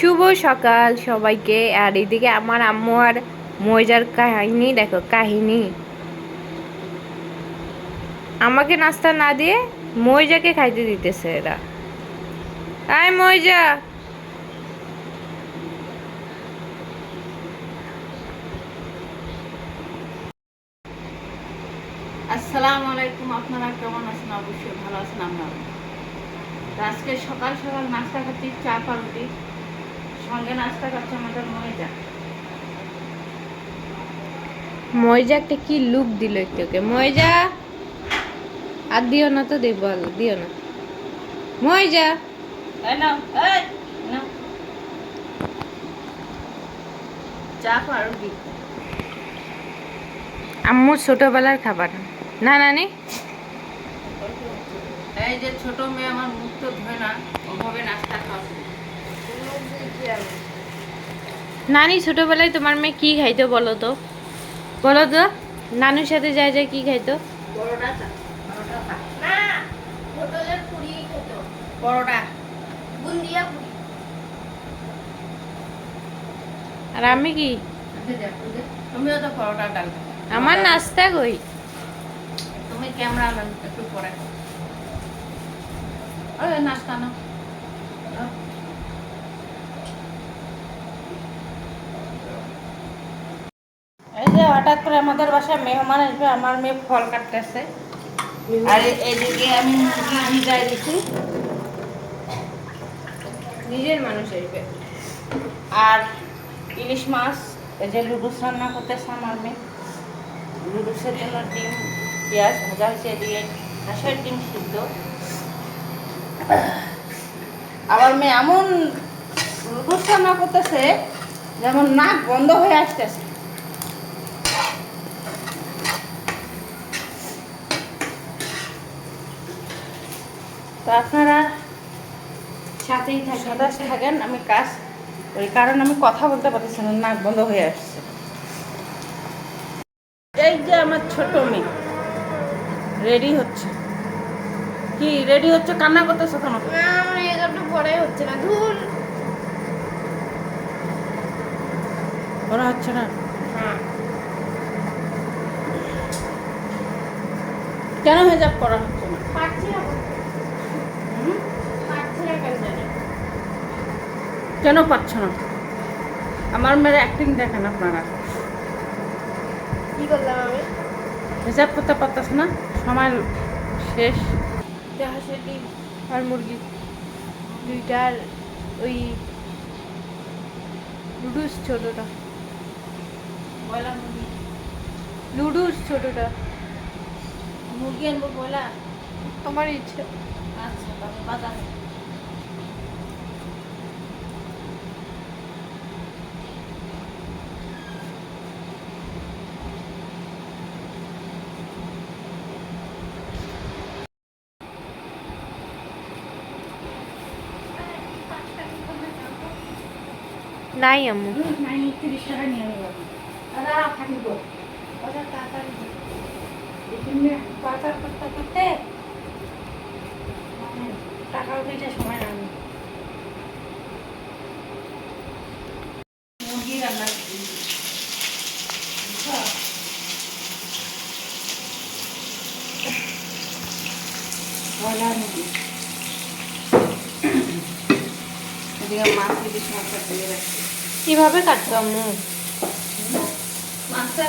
শুভ সকাল সবাইকে। আর এদিকে আমার আম্মু আর মজার কাহিনী, দেখো, কাহিনী। আমাকে নাস্তা না দিয়ে ময়জাকে খাইতে দিতেছে এরা। আয় ময়জা আসসালামু আলাইকুম, আপনারা কেমন আছেন? অবশ্যই ভালো আছেন আমরা আজকে সকাল সকাল নাস্তা খাচ্ছি চা পাউরুটি। সঙ্গে নাস্তা খাচ্ছে আমাদের ময়দা ময়জা একটা কি লুক দিল একটু ওকে? ময়জা আর দিও না তো আলো, দিও না। ময়জা আম্মুর ছোটবেলার খাবার। না নানি এই যে ছোট মেয়ে আমার মুখ তো ধরে না ওভাবে নাস্তা খাওয়াবে নানি ছোটবেলায় তোমার মেয়ে কি খাইতো বলো তো? বলো তো নানুর সাথে যায় যায় কি খাইতো? আর আমি কি? খাও। আমার নাস্তা কই? তুমি ক্যামেরা একটু পরে। নাস্তা না এই যে হঠাৎ করে আমাদের বাসায় মেহমান আসবে আমার মেয়ে ফল কাটতেছে। আর এদিকে আমি মুরগি ভিজাই দিছি। নিজের মানুষ আসবে। আর ইলিশ মাছ এই যে লুডুস রান্না করতেছে আমার মেয়ে। লুডুসের জন্য ডিম পেঁয়াজ ভাজা হয়েছে এদিকে। হাঁসের ডিম সিদ্ধ। আবার মেয়ে এমন লুডুস রান্না করতেছে যেমন নাক বন্ধ হয়ে আসতেছে। তো আপনারা সাথেই সাতাশ থাকেন আমি কাজ ওই কারণ আমি কথা বলতে পারতেছি না নাক বন্ধ হয়ে আসছে। এই যে আমার ছোট মেয়ে রেডি হচ্ছে। কি রেডি হচ্ছে? কান্না করতেছো কেন? একটু পরে হচ্ছে না ধুর। ওরা হচ্ছে না? হ্যাঁ। কেন হেজাব করা হচ্ছে না পারছি না করতে। হুম? পারছি না কেন জানি কেন পাচ্ছ না? আমার মেয়ের অ্যাক্টিং দেখেন আপনারা। কি করলাম আমি? হিসাব করতে পারতেছে না সময় শেষ। হাঁসের ডিম আর মুরগি? দুইটার ওই লুডুস ছোটটা। বয়লা মুরগি। লুডুস ছোটটা। মুরগি আনব বয়লা আমার ইচ্ছা। আচ্ছা বাজারে নাই আম্মু তিরিশ টাকা নিয়ে নেব দাদা থাকিব বাজার তাড়াতাড়ি এখানে বাজার করতে করতে মানে টাকা উঠেছে সময় লাগে মুরগি রান্না করছি। বুঝছ? ব্রয়লার মাছ ইলিশ মাছটা রাখছি কীভাবে মাছটা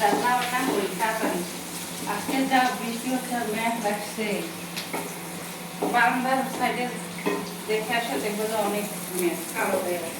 রান্না আজকে যা বৃষ্টি সাইডে দেখে আসে, দেখব অনেক মেঘ, কালো হয়ে গেছে।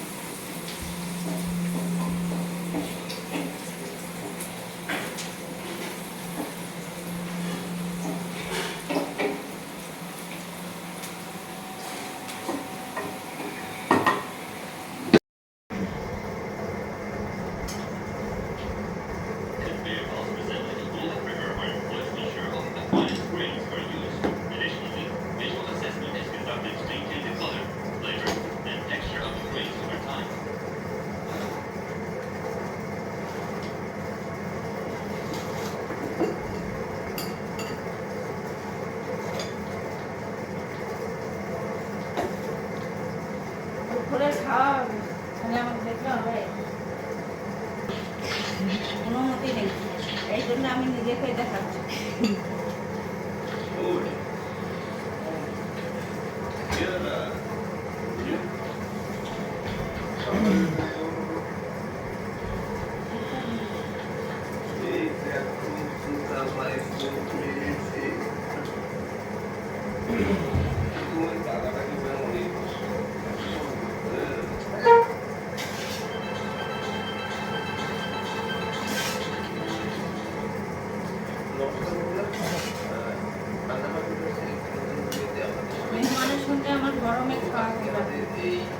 অনুমতি নেই এই জন্য আমি নিজেকে দেখাচ্ছি Thank you. মেহমানের সঙ্গে আমার গরমে খাওয়া